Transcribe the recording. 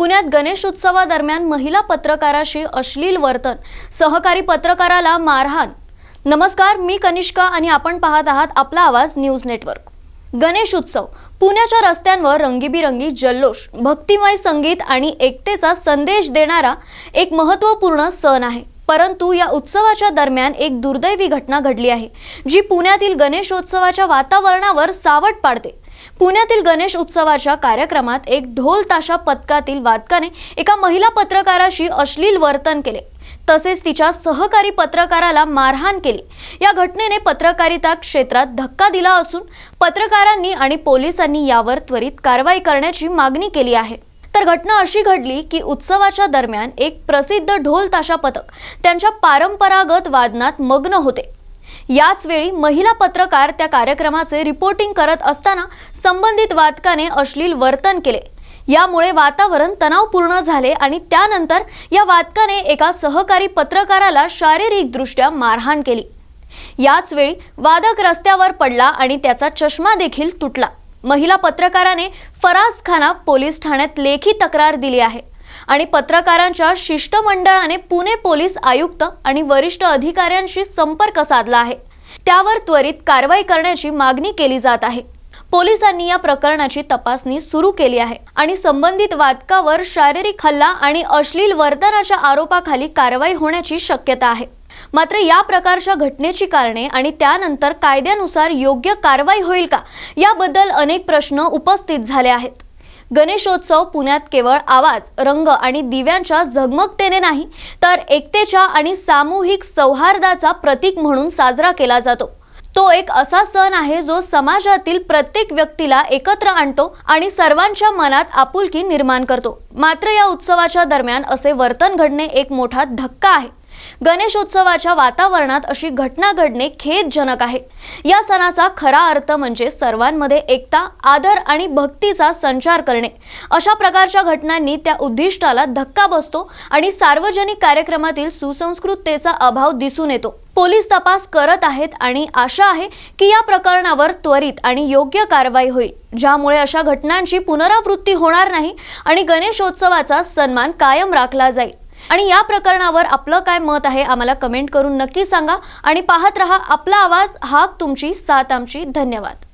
पुण्यात गणेश उत्सवादरम्यान महिला पत्रकाराशी अश्लील वर्तन. सहकारी पत्रकाराला मारहाण. नमस्कार मी कनिष्का आणि आपण पाहत आहात आपला आवाज न्यूज नेटवर्क. गणेश उत्सव. पुण्याच्या रस्त्यांवर रंगीबिरंगी जल्लोष भक्तिमय संगीत आणि एकतेचा संदेश देणारा एक महत्त्वपूर्ण सण आहे. परंतु या उत्सवाच्या दरम्यान एक दुर्दैवी घटना घडली आहे जी पुण्यातील गणेशोत्सवाच्या वातावरणावर सावट पाडते. पुण्यातील गणेश उत्सवाच्या कार्यक्रमात एक ढोल ताशा पथकातील वादकाने एका महिला पत्रकाराशी अश्लील वर्तन केले. तसेच तिच्या सहकारी पत्रकाराला मारहाण केली. या घटनेने पत्रकारिता क्षेत्रात धक्का दिला असून पत्रकारांनी आणि पोलिसांनी यावर त्वरित कारवाई करण्याची मागणी केली आहे. तर घटना अशी घडली की उत्सवाच्या दरम्यान एक प्रसिद्ध ढोल ताशा पथक त्यांच्या पारंपरागत वादनात मग्न होते. याच वेळी महिला पत्रकार त्या कार्यक्रमाचे रिपोर्टिंग करत असताना संबंधित वादकाने अश्लील वर्तन केले. यामुळे वातावरण तणावपूर्ण झाले आणि त्यानंतर या वादकाने एका सहकारी पत्रकाराला शारीरिकदृष्ट्या मारहाण केली. याच वेळी वादक रस्त्यावर पडला आणि त्याचा चष्मा देखील तुटला. महिला पत्रकाराने फराज खाना पोलीस ठाण्यात लेखी तक्रार दिली आहे आणि पत्रकारांच्या शिष्टमंडळाने पुणे पोलीस आयुक्त आणि वरिष्ठ अधिकाऱ्यांशी संपर्क साधला आहे. त्यावर त्वरित कारवाई करण्याची मागणी केली जात आहे. पोलिसांनी या प्रकरणाची तपासणी सुरू केली आहे आणि संबंधित वादकावर शारीरिक हल्ला आणि अश्लील वर्तनाच्या आरोपाखाली कारवाई होण्याची शक्यता आहे. मात्र या प्रकारच्या घटनेची कारणे आणि त्यानंतर कायद्यानुसार योग्य कारवाई होईल का? याबद्दल अनेक प्रश्न उपस्थित झाले आहेत. गणेशोत्सव पुण्यात केवळ आवाज रंग आणि दिव्यांच्या झगमगतेने नाही तर एकतेच्या आणि सामूहिक सौहार्दाचा प्रतीक म्हणून साजरा केला जातो. तो एक असा सण आहे जो समाजातील प्रत्येक व्यक्तीला एकत्र आणतो आणि सर्वांच्या मनात आपुलकी निर्माण करतो. मात्र या उत्सवाच्या दरम्यान असे वर्तन घडणे एक मोठा धक्का आहे. गणेशोत्सवाच्या वातावरणात अशी घटना घडणे खेदजनक आहे. या सणाचा खरा अर्थ म्हणजे सर्वांमध्ये एकता आदर आणि भक्तीचा संचार करणे. अशा प्रकारच्या घटनांनी त्या उद्दिष्टाला धक्का बसतो आणि सार्वजनिक कार्यक्रमातील सुसंस्कृततेचा अभाव दिसून येतो. पोलीस तपास करत आहेत आणि आशा आहे की या प्रकरणावर त्वरित आणि योग्य कारवाई होईल. ज्यामुळे अशा घटनांची पुनरावृत्ती होणार नाही आणि गणेशोत्सवाचा सन्मान कायम राखला जाईल. आणि या प्रकरणावर आपलं काय मत आहे आम्हाला कमेंट करून नक्की सांगा आणि पाहत रहा आपला आवाज हाक तुमची साथ आमची. धन्यवाद.